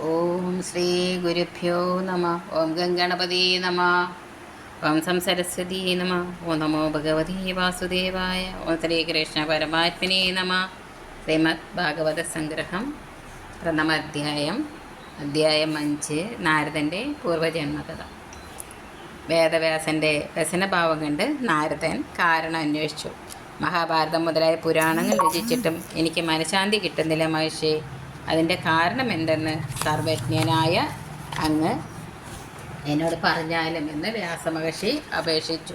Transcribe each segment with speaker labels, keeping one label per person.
Speaker 1: ഓം ശ്രീ ഗുരുഭ്യോ നമ. ഓം ഗംഗണപതി നമ. ഓം സം സരസ്വതി നമ. ഓം നമോ ഭഗവതി വാസുദേവായ. ഓം ശ്രീകൃഷ്ണ പരമാത്മനെ നമ. ശ്രീമദ് ഭാഗവത സംഗ്രഹം. പ്രഥമ അധ്യായം. അധ്യായം അഞ്ച്. നാരദന്റെ പൂർവജന്മകഥ. വേദവ്യാസന്റെ വ്യസനഭാവം കണ്ട് നാരദൻ കാരണം അന്വേഷിച്ചു. മഹാഭാരതം മുതലായ പുരാണങ്ങൾ രചിച്ചിട്ടും എനിക്ക് മനഃശാന്തി കിട്ടുന്നില്ല മഹർഷി. അതിന്റെ കാരണം എന്തെന്ന് സർവജ്ഞനായ അങ്ങ് എന്നോട് പറഞ്ഞാലും എന്ന് വ്യാസമഹർഷി അപേക്ഷിച്ചു.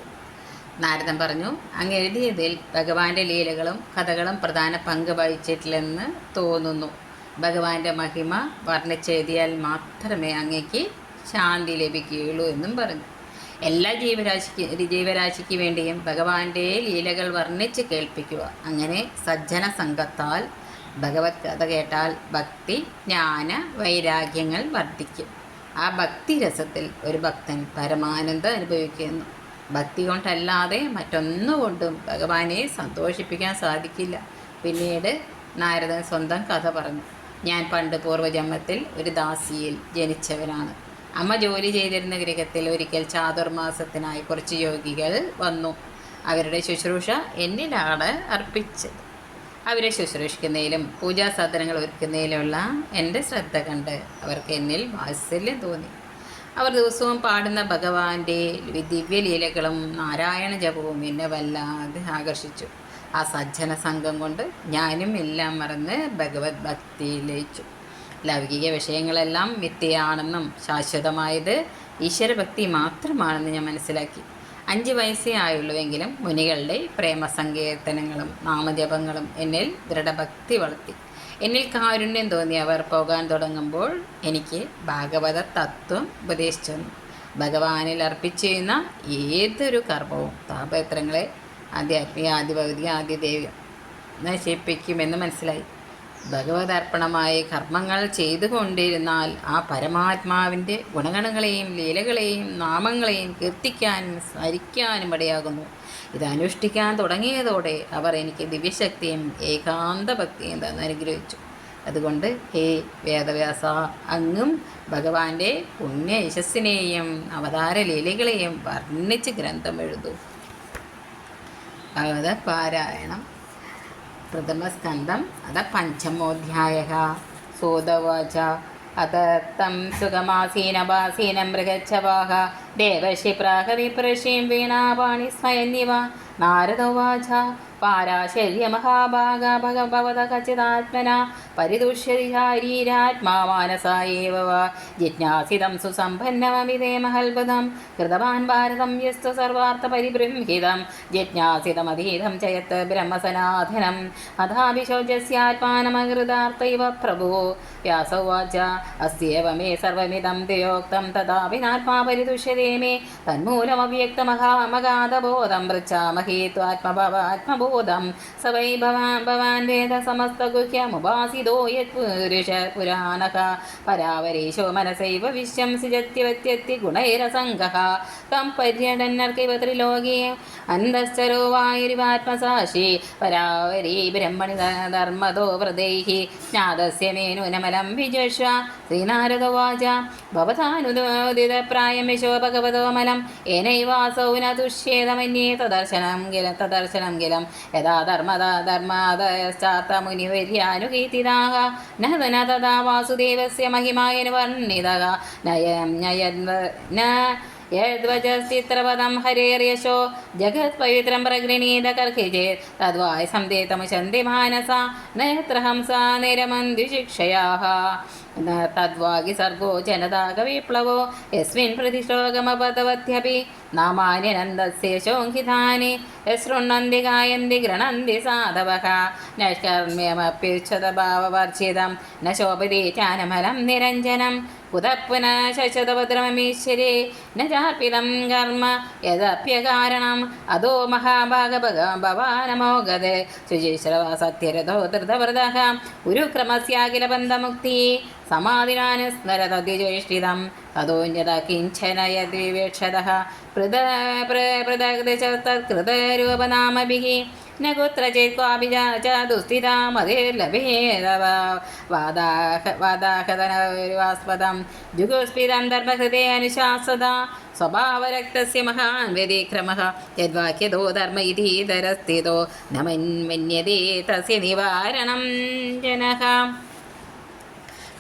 Speaker 1: നാരദൻ പറഞ്ഞു അങ്ങ് എഴുതിയതിൽ ഭഗവാന്റെ ലീലകളും കഥകളും പ്രധാന പങ്ക് വഹിച്ചിട്ടില്ലെന്ന് തോന്നുന്നു. ഭഗവാന്റെ മഹിമ വർണിച്ചെഴുതിയാൽ മാത്രമേ അങ്ങേക്ക് ശാന്തി ലഭിക്കുകയുള്ളൂ എന്നും പറഞ്ഞു. എല്ലാ ജീവരാശിക്ക് ജീവരാശിക്ക് വേണ്ടിയും ഭഗവാന്റെ ലീലകൾ വർണിച്ച് കേൾപ്പിക്കുക. അങ്ങനെ സജ്ജന സംഘത്താൽ ഭഗവത് കഥ കേട്ടാൽ ഭക്തി ജ്ഞാന വൈരാഗ്യങ്ങൾ വർദ്ധിക്കും. ആ ഭക്തി രസത്തിൽ ഒരു ഭക്തൻ പരമാനന്ദം അനുഭവിക്കുന്നു. ഭക്തി കൊണ്ടല്ലാതെ മറ്റൊന്നുകൊണ്ടും ഭഗവാനെ സന്തോഷിപ്പിക്കാൻ സാധിക്കില്ല. പിന്നീട് നാരദൻ സ്വന്തം കഥ പറഞ്ഞു. ഞാൻ പണ്ട് പൂർവജന്മത്തിൽ ഒരു ദാസിയിൽ ജനിച്ചവനാണ്. അമ്മ ജോലി ചെയ്തിരുന്ന ഗൃഹത്തിൽ ഒരിക്കൽ ചാതുർമാസത്തിനായി കുറച്ച് യോഗികൾ വന്നു. അവരുടെ ശുശ്രൂഷ എന്നിലാണ് അർപ്പിച്ചത്. അവരെ ശുശ്രൂഷിക്കുന്നതിലും പൂജാ സാധനങ്ങൾ ഒരുക്കുന്നതിലുമുള്ള എന്റെ ശ്രദ്ധ കണ്ട് അവർക്ക് എന്നിൽ വാത്സല്യം തോന്നി. അവർ ദിവസവും പാടുന്ന ഭഗവാന്റെ ദിവ്യലീലകളും നാരായണ ജപവും എന്നെ വല്ലാതെ ആകർഷിച്ചു. ആ സജ്ജന സംഘം കൊണ്ട് ഞാനും എല്ലാം മറന്ന് ഭഗവത് ഭക്തിയിലേച്ചു ലൗകിക വിഷയങ്ങളെല്ലാം മിഥ്യയാണെന്നും ശാശ്വതമായത് ഈശ്വരഭക്തി മാത്രമാണെന്ന് ഞാൻ മനസ്സിലാക്കി. അഞ്ച് വയസ്സേ ആയുള്ളൂവെങ്കിലും മുനികളുടെ പ്രേമസങ്കീർത്തനങ്ങളും നാമജപങ്ങളും എന്നിൽ ദൃഢഭക്തി വളർത്തി. എന്നിൽ കാരുണ്യം തോന്നി അവർ പോകാൻ തുടങ്ങുമ്പോൾ എനിക്ക് ഭാഗവത തത്വം ഉപദേശിച്ചു തന്നു ഭഗവാനിൽ അർപ്പിച്ചിരുന്ന ഏതൊരു കർമ്മവും താപത്രങ്ങളെ ഭൗതിക ആദ്യ ദേവ്യം നശിപ്പിക്കുമെന്ന് മനസ്സിലായി. ഭഗവതർപ്പണമായി കർമ്മങ്ങൾ ചെയ്തുകൊണ്ടിരുന്നാൽ ആ പരമാത്മാവിന്റെ ഗുണഗണങ്ങളെയും ലീലകളെയും നാമങ്ങളെയും കീർത്തിക്കാനും സ്മരിക്കാനും ഇടയാകുന്നു. ഇത് അനുഷ്ഠിക്കാൻ തുടങ്ങിയതോടെ അവർ എനിക്ക് ദിവ്യശക്തിയും ഏകാന്ത ഭക്തിയും തന്നെ അനുഗ്രഹിച്ചു. അതുകൊണ്ട് ഹേ വേദവ്യാസ അങ്ങും ഭഗവാന്റെ പുണ്യ യശസ്സിനെയും അവതാര ലീലകളെയും വർണിച്ച് ഗ്രന്ഥം എഴുതൂ. ഭഗവത പാരായണം. പ്രഥമസ്കന്ധം. അത പഞ്ചമോധ്യായ സോതവാച. അത തം സുഖമാസീനവാസീനം മൃഗച്ഛവാഹ. ദേവർഷി പ്രാഹവിപ്രഷീം വീണാപാണി സ്വയന്നിവ പാരാശര്യ മഹാഭാഗ ഭഗവത വാ ജിജ്ഞാസിതം സുസമ്പന്നമമിതേ മഹൽബുധം കൃതവാൻ ഭാരതം യസ്തു സർവാർത്ഥ പരിബൃംഹിതം ജിജ്ഞാസിതമധീതം ചയത്ത് ബ്രഹ്മസനാഥനം. അഥാഭിശോചസ്യാത്മാനമഹൃതാർത്ഥ ഇവ പ്രഭോ വ്യാസോവാച അസ്യേവ മേ സർവമിതം ദ്വയോക്തം തഥാപിനാത്മാ പരിതുഷ്യതേ മേ. തന്മൂലമവ്യക്തമഹാമഗാധബോധം പൃച്ഛാമഹേ ത്വാത്മഭവാത്മബോധം സ സവൈ ഭവാൻ ഭവാൻ വേദ സമസ്തഗുഹ്യമുപാസിതോ യത്പുരുഷ പുരാണക. പരാവരേശോ മനസൈവ വിശ്വം സിജത്യവത്യത്തി ഗുണൈരസംഗ തം പര്യടന്നർക്കിവ ത്രിലോകേ. അന്തശ്ചരോ വായുരിവാത്മസാക്ഷി. പരാവരീ ബ്രഹ്മണി ധർമ്മതോ വ്രതൈः ജ്ഞാതസ്യ മേനുനമലം വിജുഷ്വ ശ്രീനാരദവാച. ഭവതാനുദോദിതപ്രായം വിശോ ഭഗവതോ മലം ഏനൈവാസൗ ന തുഷ്യേതമന്യേ തദർശനം ഗിലം തദർശനം കിലം. യഥാ ധർമ്മതാ ധർമാദയശ്ചാത്ത മുനിവര്യാനുകീർത്തിതാക നഹതന തഥാ വാസുദേവസ്യ മഹിമായ വർണിതക നയം നയ न यद्वजश्चित्रपदं हरेर्यशो जगत्पवित्रं प्रगृणीतकर्हिचेत् तद्वाय सन्देतमुशन्ति मानसा नेत्रहंसा निरमन्दिशिक्षयाः न तद्वागि सर्गो जनताकविप्लवो यस्मिन् प्रतिश्लोकमपतवत्यपि नामान्यनन्दस्य शोङ्कितानि यशृण्वन्ति गायन्ति गृह्णन्ति साधवः नैष्कर्म्यमप्युच्छतभाववर्जितं न शोभते चानमलं निरञ्जनं कुतः पुनः शशतभद्रममीश्वरे न चार्पितं कर्म यदप्यकारणम् अधो महाभागभग भवानमो गदे श्रीजीश्रवासत्यरथो धृतवृदः गुरुक्रमस्याखिलबन्धमुक्ति समाधिनानुस्मरतद्विजेष्टितं ततोऽन्यत किञ्चन यद्विवेक्षतः पृद पृथग्दशतत्कृतरूपनामभिः न कुत्रचित् क्वापि च दुस्थिता मतिर्लभेदव वादाह वादाहतनवास्पदं जुगुस्फितं धर्मकृते अनुशासदा സ്വഭാവരക്തസ്യ മഹാൻ വ്യതിക്രമ. യദ്വാക്യതോ ധർമ്മ ഇതീതരസ്ഥിതോ നമന്മന്യതേ തസ്യ നിവാരണം ജനഃ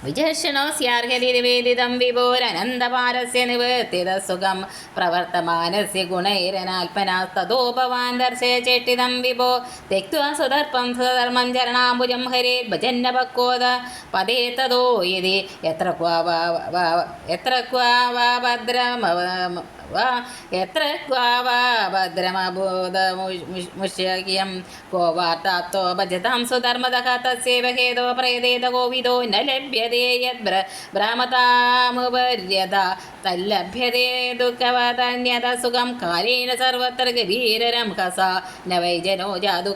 Speaker 1: വിജർഷണോ സ്യാർഹരിവേദിതം വിഭോരനന്തപാരസ്യ നിവർത്തിത സുഖം. പ്രവർത്തമാനസ്യ ഗുണൈരനാൽപ്പനാസ്തോപവാൻ ദർശയ ചേട്ടിതം വിഭോ. തെക്വാ സുതർപ്പം സുധർമ്മം ചരണാംബുജം ഹരേ ഭജന്ന പക്വത പതേ തതോ ഇതി എത്ര ക്വാ വാ എത്ര ക്വാ വാ ഭദ്രമ വാ എത്ര ക്വാവാ? ഭദ്രമബോധമുഷ്യകിയം കോ വാർത്താത്തോ ഭജതാം സുധർമ്മതഃ തസ്യൈവ ഹേതോ പ്രേതേത കോവിദോ ന ലഭ്യതേ യദ്ബ്ര ഭ്രാമതാമുപര്യത തല്ലഭ്യതേ ദുഃഖവതന്യത സുഖം. കാലേന സർവത്ര ഗഭീരരം ഹസ. ന വൈജനോ ജാതു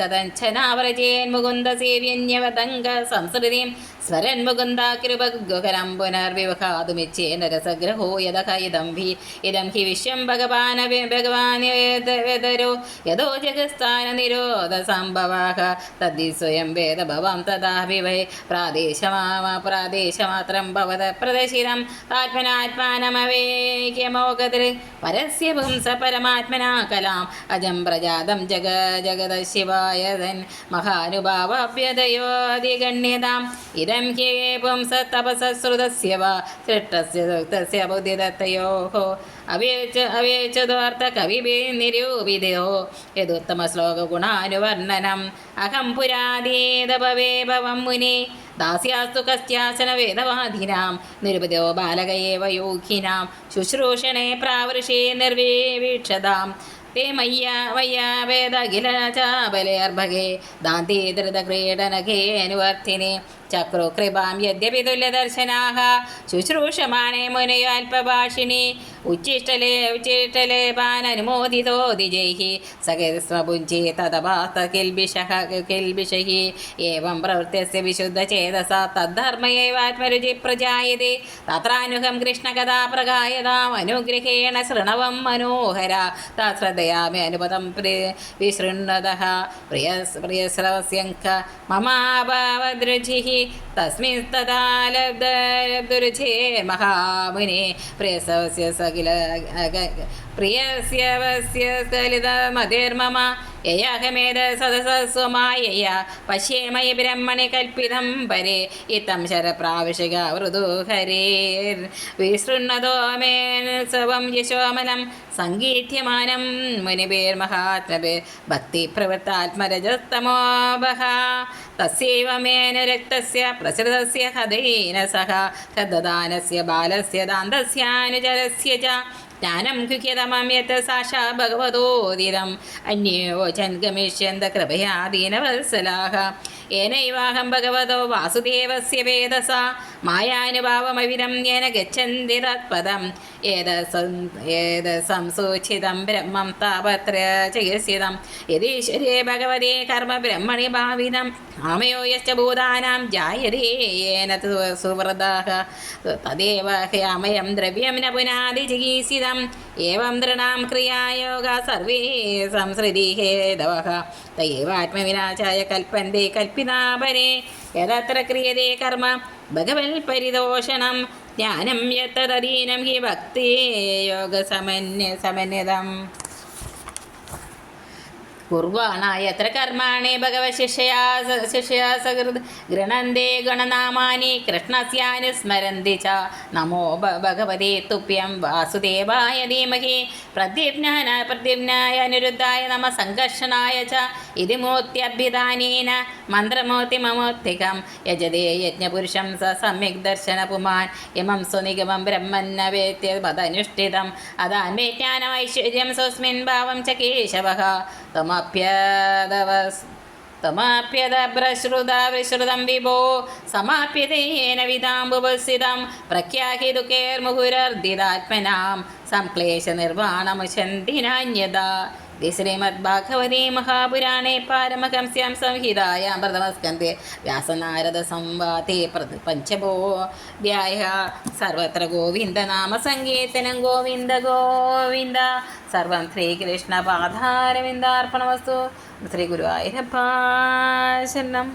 Speaker 1: കഥഞ്ചനാവ്രജേൻ മുകുന്ദ സേവ്യന്യവതംഗ സംസൃതിം സ്വരൻ മുകുന്ദാകൃപ ഗുഹരം പുനർവിവഹാതുമിച്ഛേന രസഗ്രഹോ യഥ കൈതംഭി ഇതം ഹി വിശ്വം ഭഗവാന ഭഗവാന് വേദരോ. യഥോ ജഗസ്ഥാന നിരോധ സംഭവാഹ തദ്ധി സ്വയം വേദഭവം തഥാഭി വൈ പ്രാദേശമാവ പ്രാദേശമാത്രം ഭവത പ്രദശിരം ആത്മനാത്മാനമവേക്യമോകതിൽ പരസ്യ പുംസ പരമാത്മനാ കലാം. അജം പ്രജാതം ജഗ ജഗത ശിവായതൻ മഹാനുഭാവഭ്യതയോധിഗണ്യതാം. ഇതം ഹ്യേ പുംസ തപസശ്രുതസ്യ വ. സൃഷ്ടസ്യ സുക്തസ്യ ബുദ്ധിദത്തയോഹോ. वा सृष्टस्य दुक्तस्य बुद्धिदत्तयोः अवेच अवेचदोऽर्थकविभिर्निरूपितो यदुत्तमश्लोकगुणानुवर्णनम् अहं पुराधीदभवे भवं मुने दास्यास्तु कस्याचन वेदवादिनां निरुपदो बालक एव योगिनां शुश्रूषणे प्रावृषे निर्विवीक्षतां ते मय्या मय्या वेदखिल च बलेर्भगे दान्ते धृतक्रीडनके अनुवर्तिने ചക്രുകൃപാം യദ്യപിതുല്യദർശനാഹ ശുശ്രൂഷമാണേ മുനയാൽപഭാഷിണി ഉച്ചിഷ്ടലേ ഉച്ചിഷ്ടലേ പാനനുമോദിതോ ദിജൈഹി. സകേതസ്മപുഞ്ചി തഥഭാസ്ത കിൽബിഷഃ കിൽബിഷഹി ഏവം പ്രവൃത്തിയസ്യ വിശുദ്ധചേതസ തദ്ധർമ്മയേവാത്മരുചി പ്രജായതേ. തത്രാനുഹം കൃഷ്ണകഥാപ്രകായതാം അനുഗ്രഹേണ ശൃണവം മനോഹര. തശ്രദ്ധയാമി അനുപദം വിശൃണ്ണത പ്രിയ പ്രിയശ്രവസ്യങ്ക മമാഭാവദൃചിഹി തസ്മിസ്തഥാ ലബ്ധരുചേർമഹാമുനെ പ്രിയസവസ്യ സകില പ്രിയസ്യവസ്യ സലിതമതിർമമ യയാഹമേധസദസസ്വമായ പശ്യേമയ ബ്രഹ്മണി കൽപ്പിതം പരേ ഇത്തം ശരപ്രാവശ്യക മൃദുഹരേർ വിസൃണ്ണതോ സവം യശോമനം സംഗീഠ്യമാനം മുനിപേർ മഹാത്മപേർ ഭക്തിപ്രവൃത്താത്മരജസ്തമോഭ തസ്യൈവ മേന രക്തസ്യ പ്രസൃതസ്യ ഹതേന സഹ ഹദദാനസ്യ ബാലസ്യ ദാന്തസ്യാനുചരസ്യ ച. ജ്ഞാനം കുഖ്യതമം യത്ത് സാക്ഷാ ഭഗവതോദിതം അന്യോചൻ ഗമിഷ്യന്ത കൃപയാ ദീനവത്സലാഹ ഏനൈവാഹം ഭഗവതോ വാസുദേവസ്യ വേദസ. മായാനുഭാവമവിധം യേന ഗച്ഛന്തി തത്പദം. ഏത ഏത സംസൂചിതം ബ്രഹ്മം താപത്ര ചികിത്സിതം. യതീശ്വരേ ഭഗവതേ കർമ്മ ബ്രഹ്മണി ഭാവിതം. ആമയോയശ്ച ഭൂതാനാം ജായതേ യേന സുവൃതാഹ. തദേവ ഹ്യാമയം ദ്രവ്യം ന പുനാതി ചികിത്സിതം. ഫലം ഏവം ദൃഢാം ക്രിയായോഗ സർവേ സംസൃതി സംസൃതിഹേതവ തയേവാത്മവിനാശായ കൽപ്പന്തേ കൽപ്പിതാപരെ. യഥാത്ര ക്രിയതേ കർമ്മ. ഭഗവൽ പരിതോഷണം. ജ്ഞാനം യത്തദീനം ഹി ഭക്തി യോഗ സമന്യ സമന്യതം കുർവാണായ എത്ര കർമാണി ഭഗവശിഷയാ ശിഷ്യാ സഹൃദ്. ഗൃണന്തേ ഗണനാമാനി കൃഷ്ണസ്യാന് സ്മരന്തി ച. നമോ ഭഗവതി തുപ്യം വാസുദേവായ ധീമഹി. പ്രതിജ്ഞാന പ്രതിജ്ഞായ അനിരുദ്ധായ നമ സംഘർഷണായ ച. ഇതി മൂർത്യഭ്യുതാനീന മന്ത്രമൂർത്തി മമൂർത്തികം യജതേ യജ്ഞപുരുഷം സ സമ്യക് ദർശന പുമാൻ. ഇമം സ്വനിഗമം ബ്രഹ്മന്ന വേത്യ പദനുഷ്ഠിതം അതാൻ വേജ്ഞാനം ഐശ്വര്യം സ്വസ്മിൻ ഭാവം ച കേശവ. തമ स्वस्मिन् भावं च केशवः त्वमप्यदवस् त्वमप्यदभ्रश्रुता विश्रुतं विभो समाप्यते येन विदाम्बुभस्सितं प्रख्याहि दुःखेर्मुहुरर्दिदात्मनां इति श्रीमद्भागवते महापुराणे पारमहंस्यां संहितायां प्रथमस्कन्धे व्यासनारदसंवादे पञ्चभोऽध्यायः सर्वत्र गोविन्दनामसङ्कीर्तनं गोविन्द गोविन्द सर्वं श्रीकृष्णपाधारविन्दार्पणमस्तु श्रीगुरुवायूरप्पा शरणम्